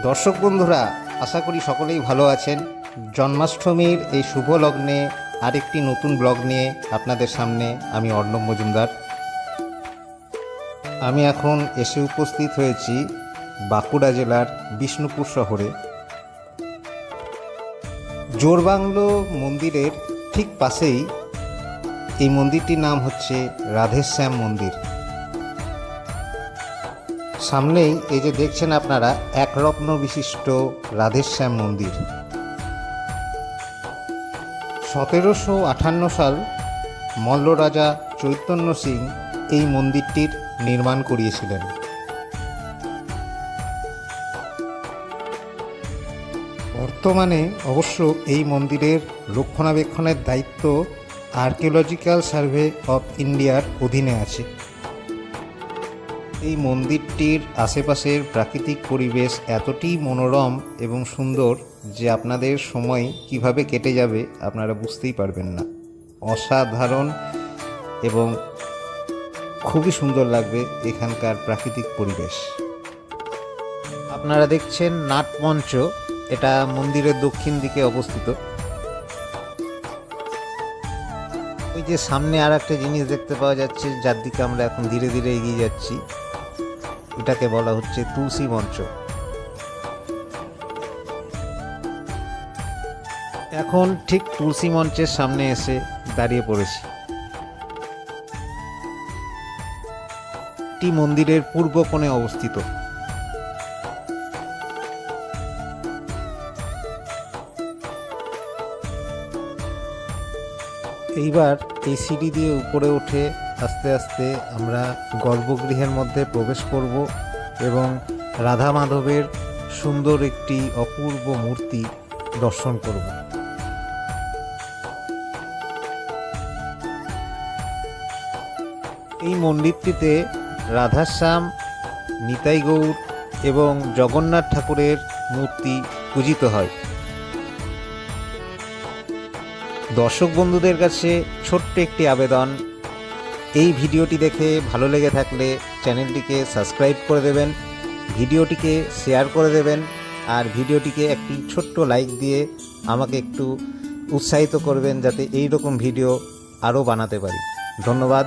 দর্শক বন্ধুরা, আশা করি সকলেই ভালো আছেন। জন্মাষ্টমীর এই শুভ লগ্নে আরেকটি নতুন ব্লগ নিয়ে আপনাদের সামনে আমি অর্ণব মজুমদার। আমি এখন এসে উপস্থিত হয়েছি বাঁকুড়া জেলার বিষ্ণুপুর শহরে। জোরবাংলো মন্দিরের ঠিক পাশেই এই মন্দিরটির নাম হচ্ছে রাধেশ্যাম মন্দির। সামনেই এই যে দেখছেন আপনারা একরত্ন বিশিষ্ট রাধেশ্যাম মন্দির। সতেরোশো আটান্ন সাল মল্ল রাজা চৈতন্য সিং এই মন্দিরটির নির্মাণ করিয়েছিলেন। বর্তমানে অবশ্য এই মন্দিরের রক্ষণাবেক্ষণের দায়িত্ব আর্কিওলজিক্যাল সার্ভে অফ ইন্ডিয়ার অধীনে আছে। এই মন্দিরটির আশেপাশের প্রাকৃতিক পরিবেশ এতটাই মনোরম এবং সুন্দর যে আপনাদের সময় কীভাবে কেটে যাবে আপনারা বুঝতেই পারবেন না। অসাধারণ এবং খুবই সুন্দর লাগবে এখানকার প্রাকৃতিক পরিবেশ। আপনারা দেখছেন নাটমঞ্চ, এটা মন্দিরের দক্ষিণ দিকে অবস্থিত। ওই যে সামনে আর একটা জিনিস দেখতে পাওয়া যাচ্ছে, যার দিকে আমরা এখন ধীরে ধীরে এগিয়ে যাচ্ছি। এটাকে বলা হচ্ছে তুলসী মঞ্চ। এখন ঠিক তুলসী মঞ্চের সামনে এসে দাঁড়িয়ে পড়েছি। এটি মন্দিরের পূর্ব কোণে অবস্থিত। এইবার এই সিঁড়ি দিয়ে উপরে উঠে আস্তে আস্তে আমরা গর্ভগৃহের মধ্যে প্রবেশ করব এবং রাধা মাধবের সুন্দর একটি অপূর্ব মূর্তি দর্শন করব। এই মন্দিরটিতে রাধাশ্যাম, নিতাই গৌর এবং জগন্নাথ ঠাকুরের মূর্তি পূজিত হয়। দর্শক বন্ধুদের কাছে ছোট্ট একটি আবেদন। এই ভিডিওটি দেখে ভালো লেগে থাকলে চ্যানেলটিকে সাবস্ক্রাইব করে দেবেন, ভিডিওটিকে শেয়ার করে দেবেন, আর ভিডিওটিকে একটি ছোট্ট লাইক দিয়ে আমাকে একটু উৎসাহিত করবেন যাতে এই রকম ভিডিও আরও বানাতে পারি। ধন্যবাদ।